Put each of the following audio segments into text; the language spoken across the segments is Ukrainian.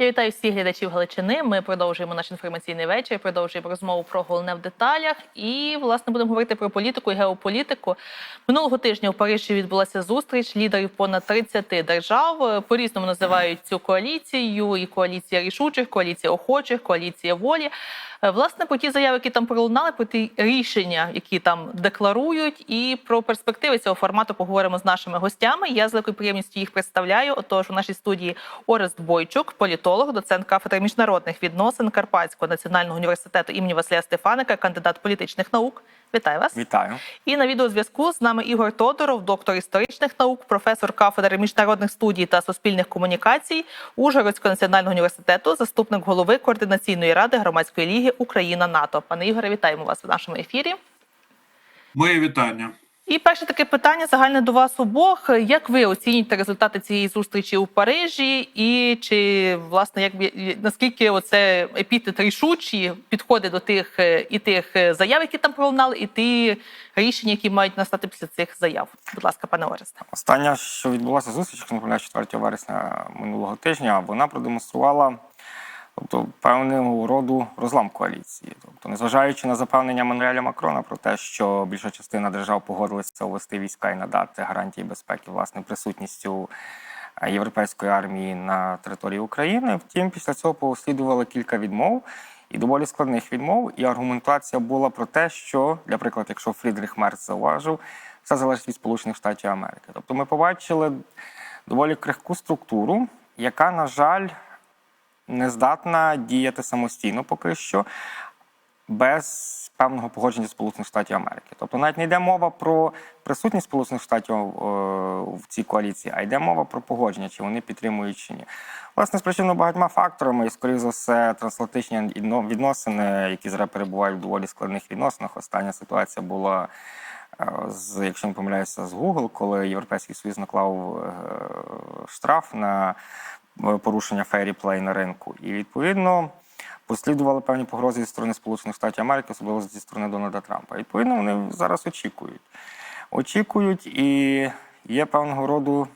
Я вітаю всіх глядачів Галичини. Ми продовжуємо наш інформаційний вечір. Продовжуємо розмову про головне в деталях. І власне будемо говорити про політику і геополітику. Минулого тижня у Парижі відбулася зустріч лідерів понад 30 держав. По різному називають цю коаліцію. І коаліція рішучих, коаліція охочих, коаліція волі. Е, Власне, про ті заяви, які там пролунали, про ті рішення, які там декларують, і про перспективи цього формату поговоримо з нашими гостями. Я з великою приємністю їх представляю. Отож, у нашій студії Орест Бойчук, політолог, доцент кафедри міжнародних відносин Карпатського національного університету імені Василя Стефаника, кандидат політичних наук. Вітаю вас. Вітаю. І на відеозв'язку з нами Ігор Тодоров, доктор історичних наук, професор кафедри міжнародних студій та суспільних комунікацій Ужгородського національного університету, заступник голови координаційної ради громадської ліги Україна НАТО. Пане Ігоре, вітаємо вас в нашому ефірі. Моє вітання. І перше таке питання загальне до вас обох. Як ви оцінюєте результати цієї зустрічі у Парижі? І чи власне як наскільки оце епітет рішучі підходить до тих е, і тих е, заяв, які там пролунали, і ті рішення, які мають настати після цих заяв? Будь ласка, пане Оресте. Остання, що відбулася зустріч, не 4 вересня минулого тижня, вона продемонструвала тобто, певного роду розлам коаліції. Тобто, незважаючи на запевнення Мануеля Макрона про те, що більша частина держав погодилися увести війська і надати гарантії безпеки власне присутністю е, європейської армії на території України. Втім, після цього послідувало кілька відмов. І доволі складних відмов, і аргументація була про те, що, для прикладу, якщо Фрідріх Мерц зауважив, все залежить від Сполучених Штатів Америки. Тобто ми побачили доволі крихку структуру, яка, на жаль, не здатна діяти самостійно поки що, без певного погодження Сполучених Штатів Америки. Тобто навіть не йде мова про присутність Сполучених Штатів е, в цій коаліції, а йде мова про погодження, чи вони підтримують чи ні. Власне, спричинено багатьма факторами, і, скоріш за все, трансатлантичні відносини, які зараз перебувають в доволі складних відносинах. Остання ситуація була. е, З, якщо не помиляюся, з Google, коли Європейський Союз наклав е, штраф на порушення фері плей на ринку. І відповідно послідували певні погрози зі сторони Сполучених Штатів Америки, особливо зі сторони Дональда Трампа. Відповідно, вони зараз очікують. Очікують, і є певного роду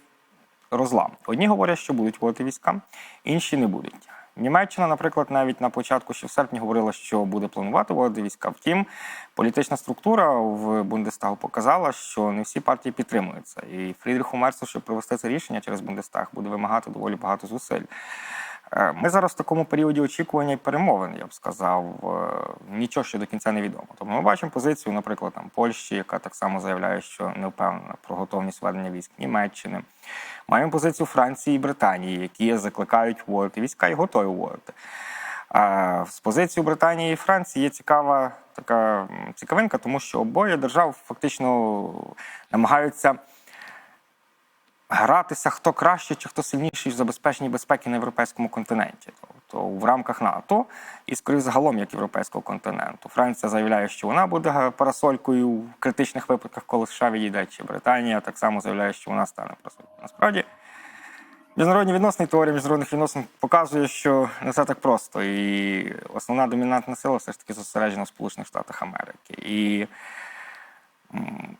розлам. Одні говорять, що будуть вводити війська, інші не будуть. Німеччина, наприклад, навіть на початку, ще в серпні, говорила, що буде планувати вводити війська. Втім, політична структура в Бундестагу показала, що не всі партії підтримуються. І Фрідріху Мерсу, щоб провести це рішення через Бундестаг, буде вимагати доволі багато зусиль. Е, Ми зараз в такому періоді очікування і перемовин, я б сказав, е, нічого ще до кінця не відомо. Тобто ми бачимо позицію, наприклад, там Польщі, яка так само заявляє, що не впевнена про готовність ведення військ Німеччини. Маємо позицію Франції і Британії, які закликають вводити війська і готові вводити. З позиції Британії і Франції є цікава така цікавинка, тому що обоє держав фактично намагаються гратися хто краще чи хто сильніший в забезпеченні безпеки на європейському континенті, тобто в рамках НАТО і скоріше загалом як європейського континенту. Франція заявляє, що вона буде парасолькою в критичних випадках, коли США відійде, чи Британія так само заявляє, що вона стане парасолькою. Насправді. Міжнародні відносини, теорія міжнародних відносин показує, що не все так просто. І основна домінантна сила все ж таки зосереджена в Сполучених Штатах Америки. І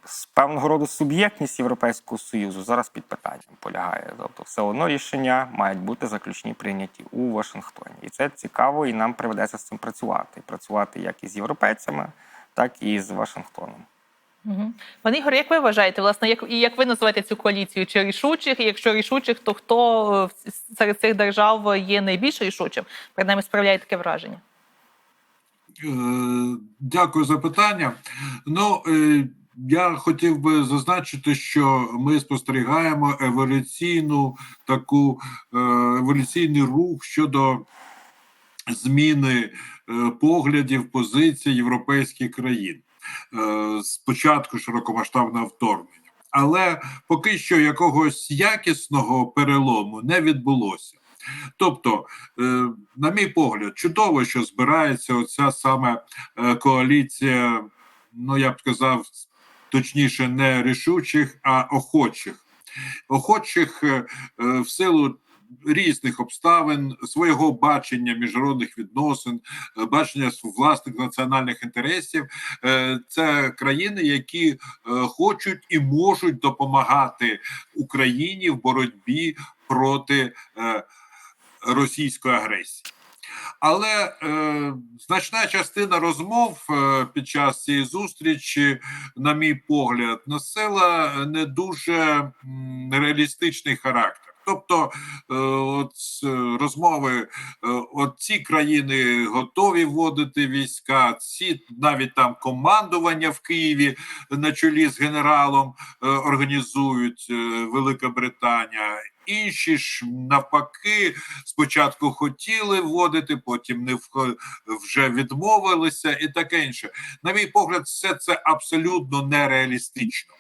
з певного роду суб'єктність Європейського Союзу зараз під питанням полягає. Тобто, все одно рішення мають бути заключні прийняті у Вашингтоні. І це цікаво, і нам приведеться з цим працювати. Працювати як із європейцями, так і з Вашингтоном. Угу. Пане Ігор, як ви вважаєте, власне, як і як ви називаєте цю коаліцію? Чи рішучих? І якщо рішучих, то хто е, серед цих держав є найбільш рішучим? Принаймні справляє таке враження. Е, Дякую за питання. Ну, е, я хотів би зазначити, що ми спостерігаємо еволюційну таку е, еволюційний рух щодо зміни е, поглядів позицій європейських країн. Е, Спочатку широкомасштабного вторгнення. Але поки що якогось якісного перелому не відбулося. Тобто, е, на мій погляд, чудово, що збирається оця саме е, коаліція, ну я б сказав, точніше, не рішучих, а охочих. Охочих е, е, в силу різних обставин, свого бачення міжнародних відносин, е, бачення власних національних інтересів. Це країни, які хочуть і можуть допомагати Україні в боротьбі проти. російської агресії. Але е, значна частина розмов е, під час цієї зустрічі, на мій погляд, носила не дуже м, реалістичний характер. Тобто, е, от е, розмови, е, от ці країни готові вводити війська, ці навіть там командування в Києві на чолі з генералом е, організують е, Велика Британія. Інші ж навпаки спочатку хотіли вводити, потім не вже відмовилися, і таке інше. На мій погляд, все це абсолютно нереалістично.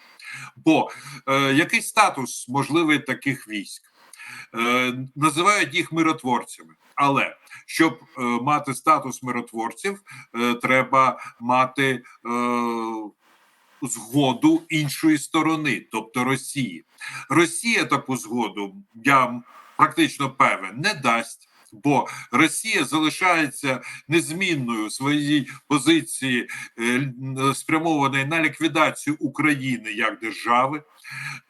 Бо е, який статус можливий таких військ? Е, називають їх миротворцями. Але щоб е, мати статус миротворців, е, треба мати е, згоду іншої сторони, тобто Росії. Росія таку згоду, я практично певен, не дасть. Бо Росія залишається незмінною в своїй позиції, е, спрямованої на ліквідацію України як держави,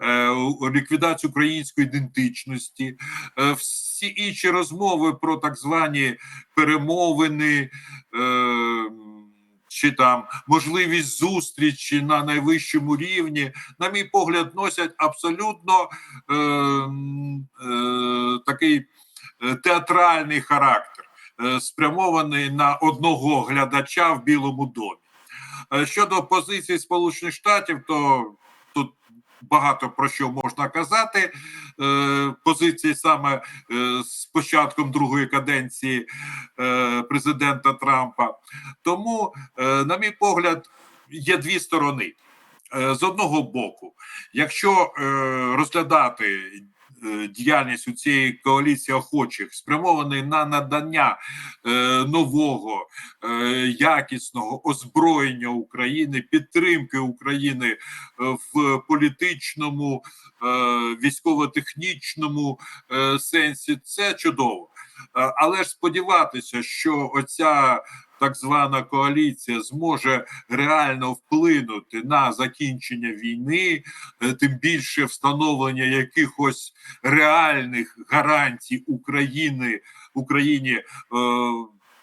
е, ліквідацію української ідентичності, е, всі інші розмови про так звані перемовини. Чи там можливість зустрічі на найвищому рівні, на мій погляд, носять абсолютно е, е, такий е, театральний характер, е, спрямований на одного глядача в Білому домі. Е, Щодо позиції Сполучених Штатів, то багато про що можна казати. Е, Позиції саме е, з початком другої каденції е, президента Трампа. Тому, на мій погляд, є дві сторони. З одного боку, якщо розглядати діяльність у цієї коаліції охочих, спрямований на надання е, нового е, якісного озброєння України, підтримки України е, в політичному, е, військово-технічному е, сенсі, це чудово. Е, Але ж сподіватися, що оця так звана коаліція зможе реально вплинути на закінчення війни, е, тим більше встановлення якихось реальних гарантій України Україні, е,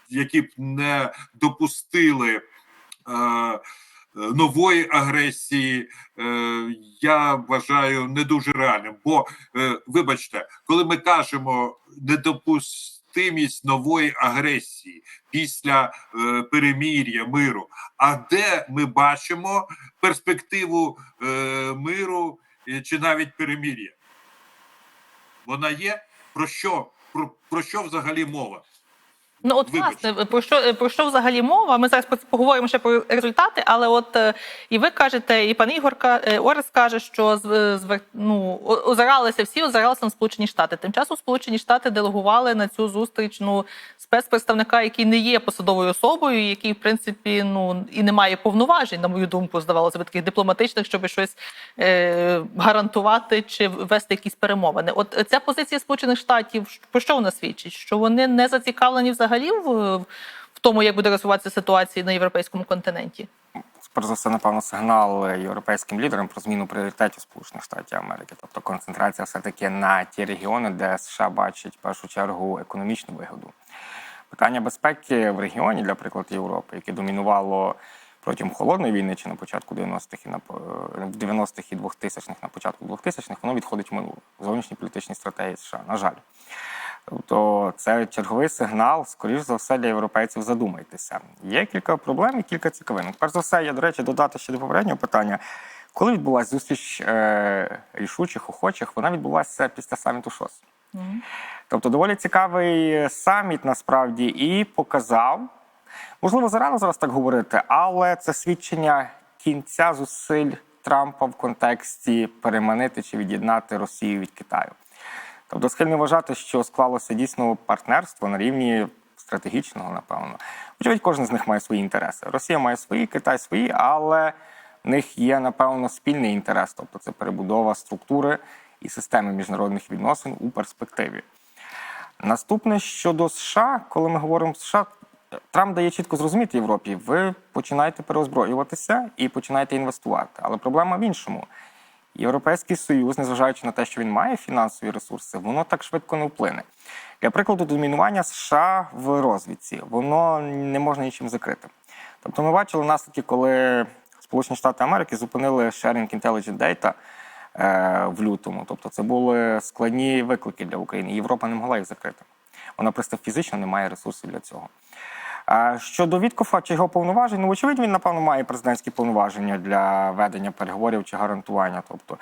які б не допустили. Нової агресії е, я вважаю не дуже реальним. Бо, е, вибачте, коли ми кажемо недопустимість нової агресії після е, перемір'я миру, а де ми бачимо перспективу миру чи навіть перемір'я? Вона є про що? Про, про що взагалі мова? Ну, от Вибач. власне, про що про що взагалі мова? Ми зараз поговоримо ще про результати, але от е, і ви кажете, і пан Ігор е, Орес каже, що звер- ну, озиралися всі, озиралися на Сполучені Штати. Тим часом Сполучені Штати делегували на цю зустріч ну, спецпредставника, який не є посадовою особою, який, в принципі, ну і не має повноважень, на мою думку, здавалося б, таких дипломатичних, щоб щось е, гарантувати чи вести якісь перемовини. От ця позиція Сполучених Штатів про що вона свідчить? Що вони не зацікавлені взагалі в, в тому, як буде розвиватися ситуація на європейському континенті? перш за все, напевно, сигнал європейським лідерам про зміну пріоритетів Сполучених Штатів Америки, тобто концентрація все-таки на ті регіони, де США бачить в першу чергу економічну вигоду. Питання безпеки в регіоні, для прикладу Європи, яке домінувало протягом холодної війни чи на початку 90-х і на е, в 90-х і 2000-х, на початку 2000-х, воно відходить в минуле зовнішні політичні стратегії США. На жаль. Тобто це черговий сигнал, скоріш за все, для європейців задумайтеся. Є кілька проблем і кілька цікавинок. Перш за все, я, до речі, додати ще до попереднього питання. Коли відбулася зустріч е, рішучих, охочих, вона відбулася після саміту ШОС. Тобто доволі цікавий саміт насправді і показав, можливо, зарано зараз так говорити, але це свідчення кінця зусиль Трампа в контексті переманити чи від'єднати Росію від Китаю. Тобто схильний вважати, що склалося дійсно партнерство на рівні стратегічного, напевно. Очевидь, кожен з них має свої інтереси. Росія має свої, Китай свої, але в них є, напевно, спільний інтерес, тобто це перебудова структури і системи міжнародних відносин у перспективі. Наступне щодо США, коли ми говоримо США, Трамп дає чітко зрозуміти Європі, ви починаєте переозброюватися і починаєте інвестувати. Але проблема в іншому. Європейський Союз, незважаючи на те, що він має фінансові ресурси, воно так швидко не вплине. Для прикладу, домінування США в розвідці воно не можна нічим закрити. Тобто, ми бачили наслідки, коли Сполучені Штати Америки зупинили sharing intelligent data е, в лютому. Тобто, це були складні виклики для України. Європа не могла їх закрити. Вона просто фізично не має ресурсів для цього. Щодо Віткофа чи його повноважень, ну, вочевидь, він, напевно, має президентські повноваження для ведення переговорів чи гарантування. Тобто.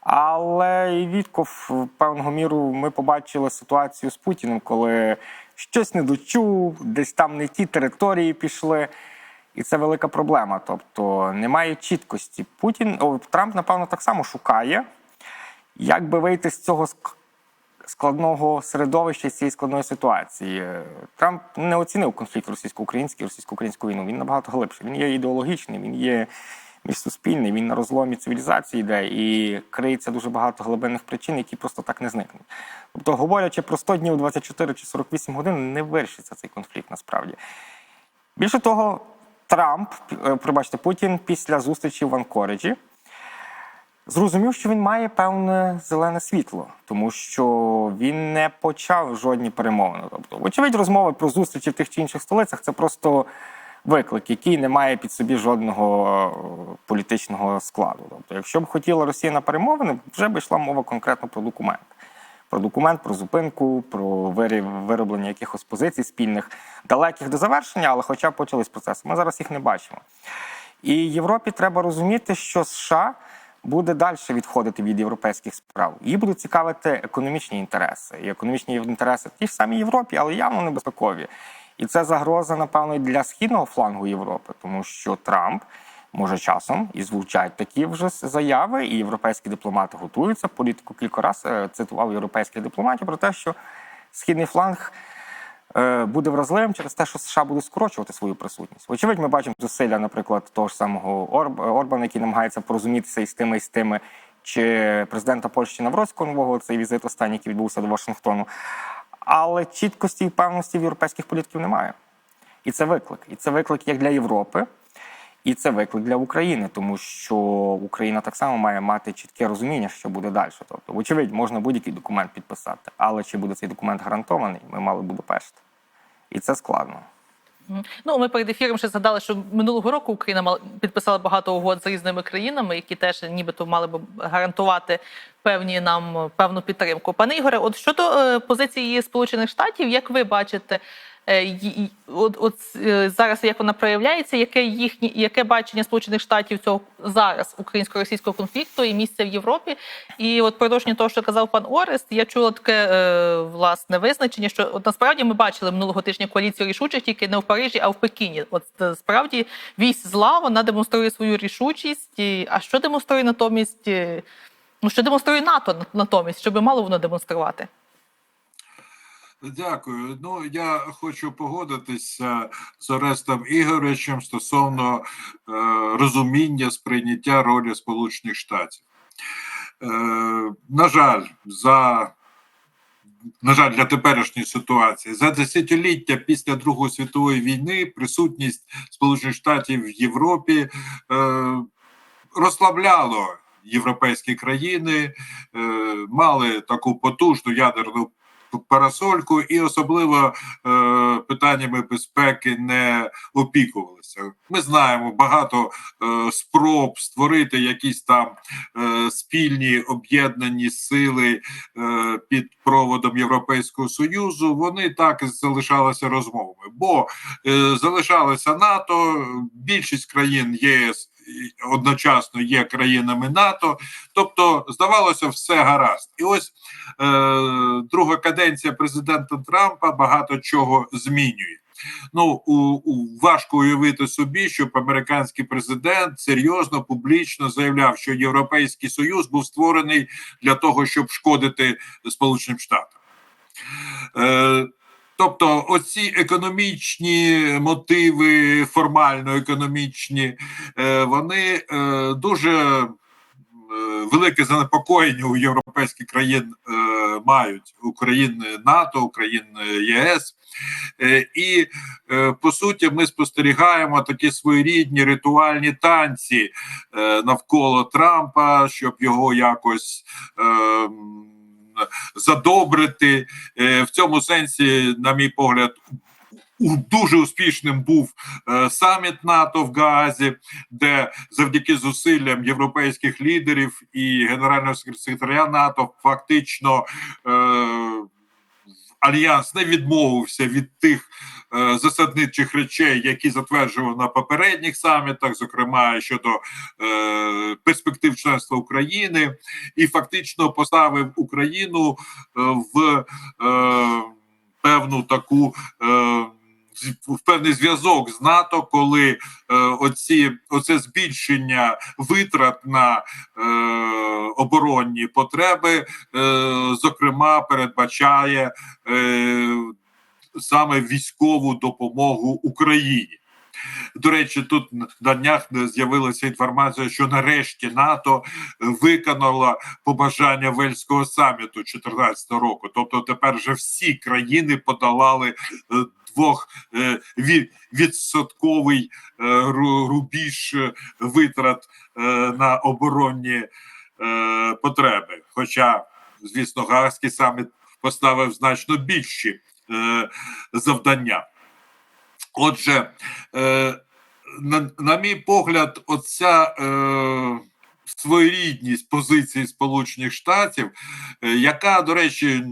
Але і Вітков, певного міру, ми побачили ситуацію з Путіним, коли щось не дочув, десь там не ті території пішли. І це велика проблема. Тобто немає чіткості. Путін, о, Трамп, напевно, так само шукає, як би вийти з цього складного середовища, цієї складної ситуації. Трамп не оцінив конфлікт російсько-український, російсько-українську війну. Він набагато глибший. Він є ідеологічний, він є міжсуспільний, він на розломі цивілізації йде і криється дуже багато глибинних причин, які просто так не зникнуть. Тобто, говорячи про 100 днів, 24 чи 48 годин, не вирішиться цей конфлікт насправді. Більше того, Трамп, е, пробачте, Путін після зустрічі в Анкориджі зрозумів, що він має певне зелене світло, тому що він не почав жодні перемовини. Тобто, вочевидь, розмови про зустрічі в тих чи інших столицях це просто виклик, який не має під собі жодного е, політичного складу. Тобто, якщо б хотіла Росія на перемовини, вже б йшла мова конкретно про документ. Про документ, про зупинку, про вироблення якихось позицій спільних, далеких до завершення, але хоча б почались процеси. Ми зараз їх не бачимо. І Європі треба розуміти, що США буде далі відходити від європейських справ. Її будуть цікавити економічні інтереси. І економічні інтереси ті ж самі Європі, але явно небезпекові. І це загроза, напевно, для східного флангу Європи, тому що Трамп може часом і звучать такі вже заяви, і європейські дипломати готуються. Політику кілька разів е, цитував європейських дипломатів про те, що східний фланг е, буде вразливим через те, що США будуть скорочувати свою присутність. Вочевидь, ми бачимо зусилля, наприклад, того ж самого Орб, Орбана, який намагається порозумітися із тими, і з тими, чи президента Польщі Навроцького нового цей візит останній, який відбувся до Вашингтону. Але чіткості і впевненості в європейських політиків немає. І це виклик. І це виклик як для Європи, і це виклик для України, тому що Україна так само має мати чітке розуміння, що буде далі. Тобто, вочевидь, можна будь-який документ підписати, але чи буде цей документ гарантований, ми мали Будапешт. І це складно. Ну, ми перед ефіром ще згадали, що минулого року Україна підписала багато угод з різними країнами, які теж нібито мали б гарантувати певні нам певну підтримку. Пане Ігоре, от щодо е, позиції Сполучених Штатів, як ви бачите, от, от е, зараз як вона проявляється, яке їхнє яке бачення Сполучених Штатів цього зараз українсько-російського конфлікту і місця в Європі? І от продовження того, що казав пан Орест, я чула таке е, власне визначення, що от насправді ми бачили минулого тижня коаліцію рішучих тільки не в Парижі, а в Пекіні. От е, справді вісь зла вона демонструє свою рішучість. І, а що демонструє натомість? е, Ну що демонструє НАТО натомість, що би мало воно демонструвати? Дякую. Ну я хочу погодитися з Орестом Ігоровичем стосовно е, розуміння сприйняття ролі Сполучених Штатів. Е, на жаль, за на жаль, для теперішньої ситуації за десятиліття після Другої світової війни присутність Сполучених Штатів в Європі е, розслабляло європейські країни, е, мали таку потужну ядерну парасольку, і особливо е, питаннями безпеки не опікувалися. Ми знаємо багато е, спроб створити якісь там е, спільні об'єднані сили е, під проводом Європейського союзу. Вони так і залишалися розмовами, бо е, залишалося НАТО. Більшість країн ЄС одночасно є країнами НАТО. Тобто, здавалося, все гаразд. І ось е, друга каденція президента Трампа багато чого змінює. Ну у, у важко уявити собі, щоб американський президент серйозно публічно заявляв, що Європейський Союз був створений для того, щоб шкодити Сполученим Штатам. Е, Тобто, оці економічні мотиви, формально економічні, е, вони е, дуже е, велике занепокоєння у європейських країн мають України НАТО, України ЄС. І по суті, ми спостерігаємо такі своєрідні ритуальні танці навколо Трампа, щоб його якось. Задобрити. Е, в цьому сенсі, на мій погляд, дуже успішним був е, саміт НАТО в Гаазі, де завдяки зусиллям європейських лідерів і генерального секретаря НАТО фактично е, альянс не відмовився від тих е, засадничих речей, які затверджував на попередніх самітах, зокрема щодо е, перспектив членства України, і фактично поставив Україну е, в е, певну таку. Е, в певний зв'язок з НАТО, коли е, оці оце збільшення витрат на е, оборонні потреби, е, зокрема, передбачає е, саме військову допомогу Україні. До речі, тут на днях з'явилася інформація, що нарешті НАТО виконало побажання Вельського саміту 2014 року. Тобто, тепер вже всі країни подолали е, двох е, відсотковий е, рубіж е, витрат на оборонні потреби. Хоча, звісно, Гаагський саміт поставив значно більші завдання. Отже, на, мій погляд, оця своєрідність позиції Сполучених Штатів, яка, до речі,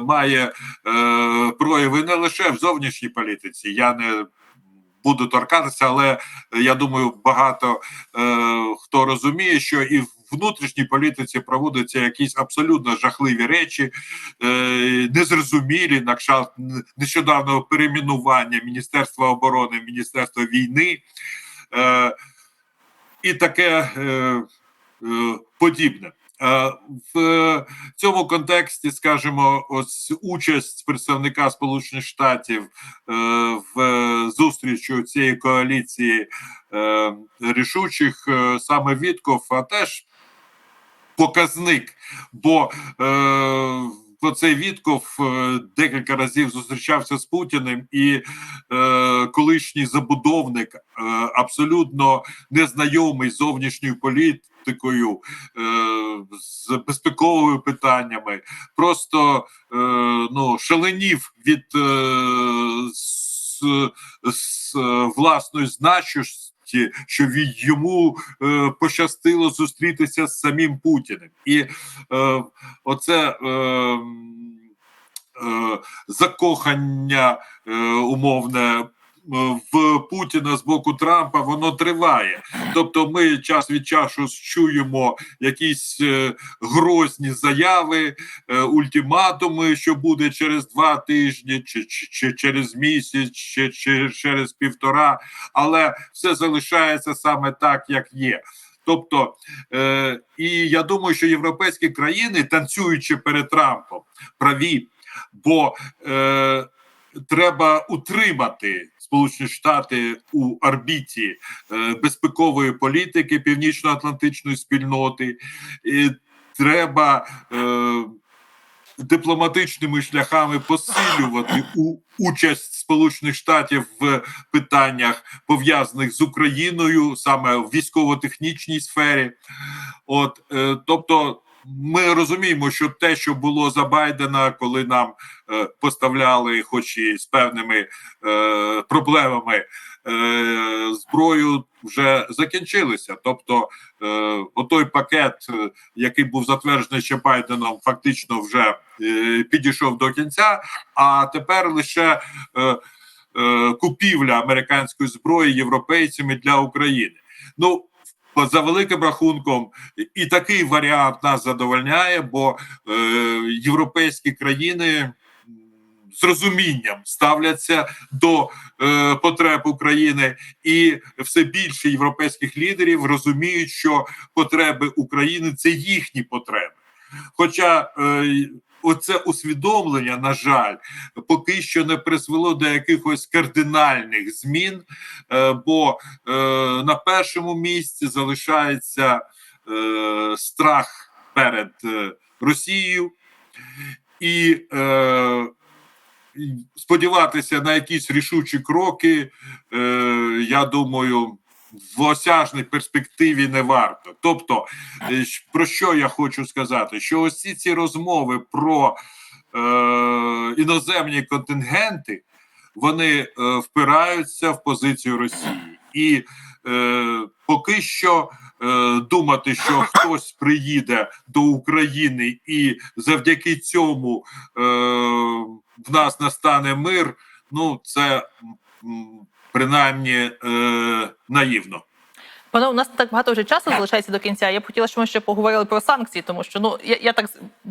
має е, прояви не лише в зовнішній політиці. Я не буду торкатися, але я думаю, багато е, хто розуміє, що і в внутрішній політиці проводяться якісь абсолютно жахливі речі, е, незрозумілі на кшталт нещодавнього перейменування Міністерства оборони в Міністерство війни. Е, і таке е, е, подібне. Е, В цьому контексті, скажімо, ось участь представника Сполучених Штатів е, в зустрічі цієї коаліції е, рішучих саме Вітков, а теж показник, бо оцей Вітков декілька разів зустрічався з Путіним, і е, колишній забудовник, е, абсолютно незнайомий з зовнішньою політикою, е, з безпековими питаннями, просто е, ну, шаленів від е, с, с, власної значущості, що від йому е, пощастило зустрітися з самим Путіним. І е, оце е, е, закохання е, умовне. В Путіна з боку Трампа воно триває. Тобто, ми час від часу чуємо якісь е, грозні заяви, е, ультиматуми, що буде через два тижні, чи, чи, чи через місяць, чи, чи через півтора, але все залишається саме так, як є. Тобто, е, і я думаю, що європейські країни, танцюючи перед Трампом, праві, бо е, треба утримати Сполучені Штати у орбіті е, безпекової політики північно-атлантичної спільноти. І треба е, дипломатичними шляхами посилювати у, участь Сполучених Штатів в питаннях пов'язаних з Україною, саме в військово-технічній сфері. От, е, тобто. Ми розуміємо, що те, що було за Байдена, коли нам е, поставляли, хоч і з певними е, проблемами, е, зброю вже закінчилися. Тобто, е, отой пакет, е, який був затверджений ще Байденом, фактично вже е, підійшов до кінця. А тепер лише е, е, купівля американської зброї європейцями для України. Ну за великим рахунком, і такий варіант нас задовольняє, бо е, європейські країни з розумінням ставляться до е, потреб України, і все більше європейських лідерів розуміють, що потреби України це їхні потреби. Хоча е, оце усвідомлення, на жаль, поки що не призвело до якихось кардинальних змін, е, бо е, на першому місці залишається е, страх перед Росією. і сподіватися на якісь рішучі кроки, я думаю, в осяжній перспективі не варто. Тобто, е, про що я хочу сказати? Що ось ці, розмови про е, іноземні контингенти вони е, впираються в позицію Росії. І е, поки що е, думати, що хтось приїде до України і завдяки цьому е, в нас настане мир, ну це принаймні е, наївно. Пане, у нас так багато вже часу залишається до кінця. Я б хотіла, щоб ми ще поговорили про санкції, тому що ну я, я так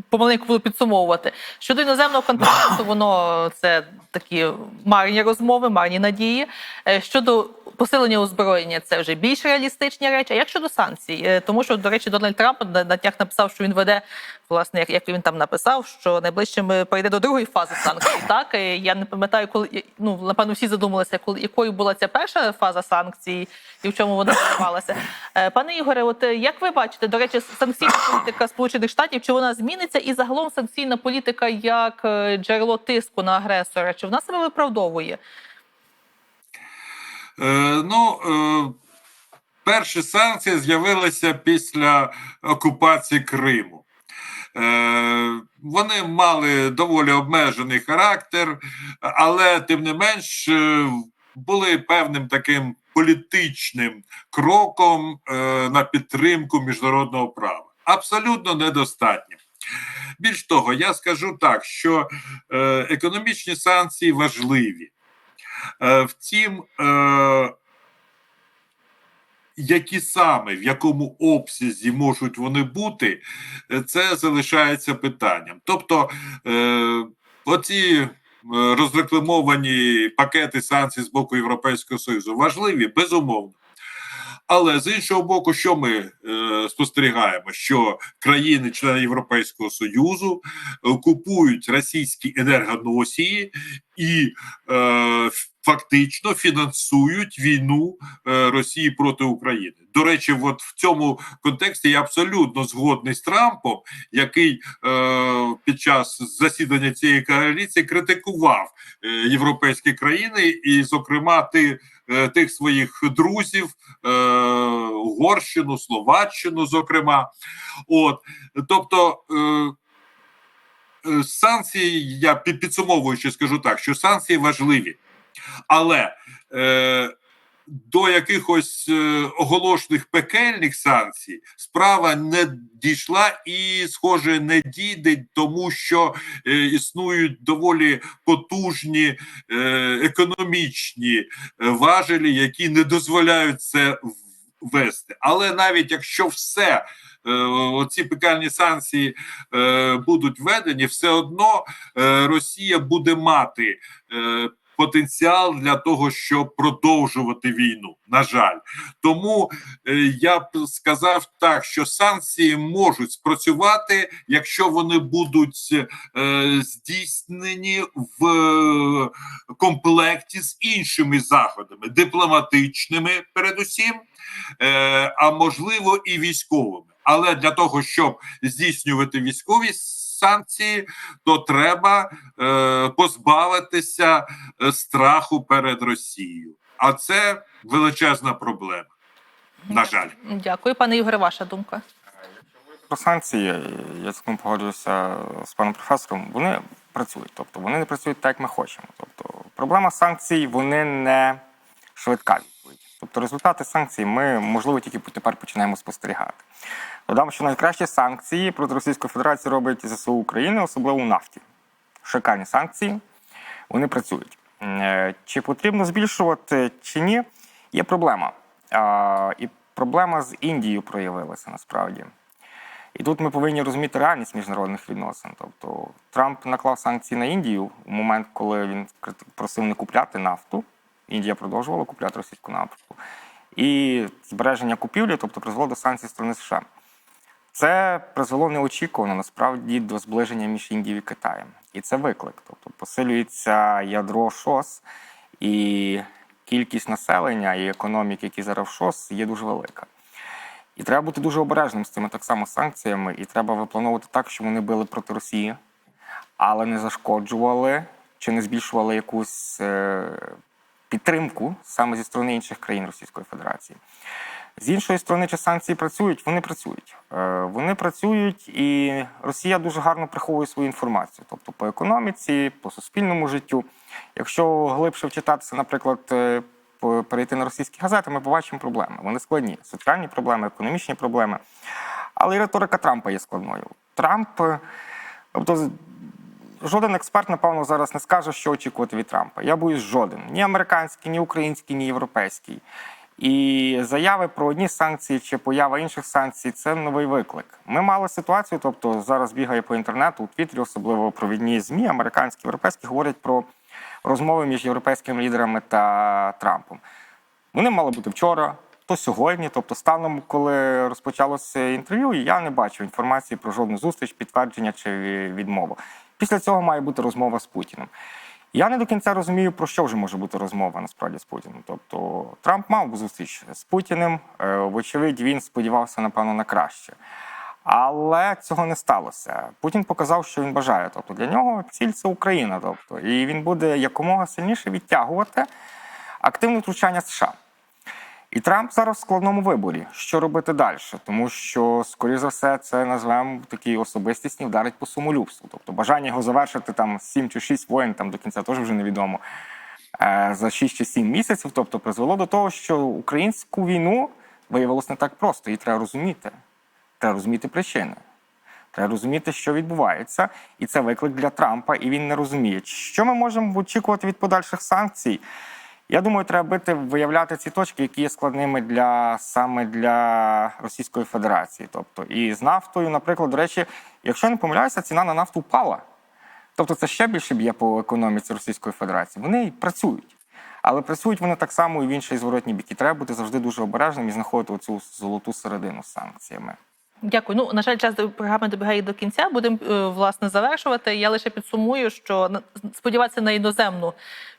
помаленьку буду підсумовувати. Щодо іноземного континенту, воно це такі марні розмови, марні надії. Е, Щодо посилення озброєння, це вже більш реалістичні речі. А як щодо санкцій? Е, Тому що, до речі, Дональд Трамп на на днях написав, що він веде власне, як, як він там написав, що найближчим е, перейде до другої фази санкцій. Так Е, я не пам'ятаю, коли ну напевно всі задумалися, коли якою була ця перша фаза санкцій і в чому вона відбувалася. Е, Пане Ігоре, от е, як ви бачите, до речі, санкційна політика Сполучених Штатів, чи вона зміниться, і загалом санкційна політика як е, джерело тиску на агресора, чи вона себе виправдовує? Е, ну, е, перші санкції з'явилися після окупації Криму. Е, вони мали доволі обмежений характер, але тим не менш були певним таким політичним кроком е, на підтримку міжнародного права. Абсолютно недостатньо. Більш того, я скажу так, що е, економічні санкції важливі. Е, Втім, які саме в якому обсязі можуть вони бути, це залишається питанням. Тобто, оці розрекламовані пакети санкцій з боку Європейського Союзу важливі, безумовно. Але з іншого боку, що ми е, спостерігаємо? Що країни-члени Європейського Союзу е, купують російські енергоносії і е, фактично фінансують війну е, Росії проти України. До речі, от в цьому контексті я абсолютно згодний з Трампом, який е, під час засідання цієї коаліції критикував е, європейські країни, і, зокрема, ти, тих своїх друзів, е, Угорщину, Словаччину, зокрема. От, тобто. Е, Е, санкції, я підсумовуючи, скажу так, що санкції важливі, але е, до якихось е, оголошених пекельних санкцій справа не дійшла і, схоже, не дійде, тому що е, існують доволі потужні е, економічні важелі, які не дозволяють це в- вести. Але навіть якщо все. Оці пекальні санкції е, будуть введені, все одно е, Росія буде мати е, потенціал для того, щоб продовжувати війну. На жаль, тому е, я б сказав так, що санкції можуть спрацювати, якщо вони будуть е, здійснені в е, комплекті з іншими заходами, дипломатичними, передусім, е, а можливо і військовими. Але для того, щоб здійснювати військові санкції, то треба е, позбавитися е, страху перед Росією. А це величезна проблема. На жаль. Дякую, пане Ігоре. Ваша думка. Про санкції, я цілком погоджуюся з паном професором, вони працюють. Тобто вони не працюють так, як ми хочемо. Тобто проблема санкцій, вони не швидка. Тобто результати санкцій ми, можливо, тільки тепер починаємо спостерігати. Додам, що найкращі санкції проти Російської Федерації робить ЗСУ України, особливо у нафті. Шикарні санкції, вони працюють. Е, Чи потрібно збільшувати, чи ні, є проблема. І проблема з Індією проявилася насправді. І тут ми повинні розуміти реальність міжнародних відносин. Тобто Трамп наклав санкції на Індію у момент, коли він просив не купляти нафту. Індія продовжувала купляти російську нафту. І збереження купівлі, тобто призвело до санкцій сторони США. Це призвело неочікувано насправді до зближення між Індією і Китаєм. І це виклик. Тобто посилюється ядро ШОС, і кількість населення і економіки, які зараз в ШОС, є дуже велика. І треба бути дуже обережним з цими так само санкціями, і треба виплановувати так, щоб вони били проти Росії, але не зашкоджували чи не збільшували якусь е, підтримку саме зі сторони інших країн Російської Федерації. З іншої сторони, чи санкції працюють, вони працюють. Е, Вони працюють, і Росія дуже гарно приховує свою інформацію, тобто по економіці, по суспільному життю. Якщо глибше вчитатися, наприклад, е, перейти на російські газети, ми побачимо проблеми. Вони складні: соціальні проблеми, економічні проблеми. Але і риторика Трампа є складною. Трамп, тобто, жоден експерт, напевно, зараз не скаже, що очікувати від Трампа. Я боюсь, жоден. Ні американський, ні український, ні європейський. І заяви про одні санкції чи поява інших санкцій це новий виклик. Ми мали ситуацію, тобто зараз бігає по інтернету, у Твіттері, особливо провідні ЗМІ, американські, європейські, говорять про розмови між європейськими лідерами та Трампом. Вони мали бути вчора, то сьогодні. Тобто, станом, коли розпочалося інтерв'ю, я не бачив інформації про жодну зустріч, підтвердження чи відмову. Після цього має бути розмова з Путіним. Я не до кінця розумію, про що вже може бути розмова насправді з Путіним. Тобто Трамп мав зустріч з Путіним. е, Вочевидь, він сподівався, напевно, на краще. Але цього не сталося. Путін показав, що він бажає. Тобто для нього ціль це Україна. Тобто, і він буде якомога сильніше відтягувати активне втручання США. І Трамп зараз в складному виборі, що робити далі, тому що, скоріш за все, це назвемо такі особистісні вдарить по самолюбству. Тобто бажання його завершити там 7 чи 6 воєн, там до кінця теж вже невідомо. е, За 6 чи 7 місяців, тобто призвело до того, що українську війну виявилось не так просто, її треба розуміти. Треба розуміти причини. Треба розуміти, що відбувається, і це виклик для Трампа, і він не розуміє. Що ми можемо очікувати від подальших санкцій? Я думаю, треба бити виявляти ці точки, які є складними для саме для Російської Федерації. Тобто, і з нафтою, наприклад, до речі, якщо я не помиляюся, ціна на нафту впала. Тобто, це ще більше б'є по економіці Російської Федерації. Вони працюють. Але працюють вони так само і в інший зворотній бік. І треба бути завжди дуже обережним і знаходити оцю золоту середину з санкціями. Дякую. Ну на жаль, час програми добігає до кінця. Будемо е, власне завершувати. Я лише підсумую, що сподіватися на іноземну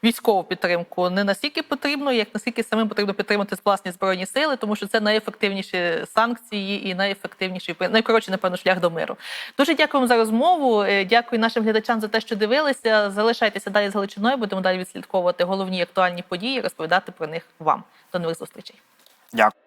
військову підтримку не настільки потрібно, як наскільки самим потрібно підтримати власні збройні сили, тому що це найефективніші санкції і найефективніший найкоротший, напевно, шлях до миру. Дуже дякуємо за розмову. Е, Дякую нашим глядачам за те, що дивилися. Залишайтеся далі з Галичиною. Будемо далі відслідковувати головні актуальні події, розповідати про них вам. До нових зустрічей. Дякую.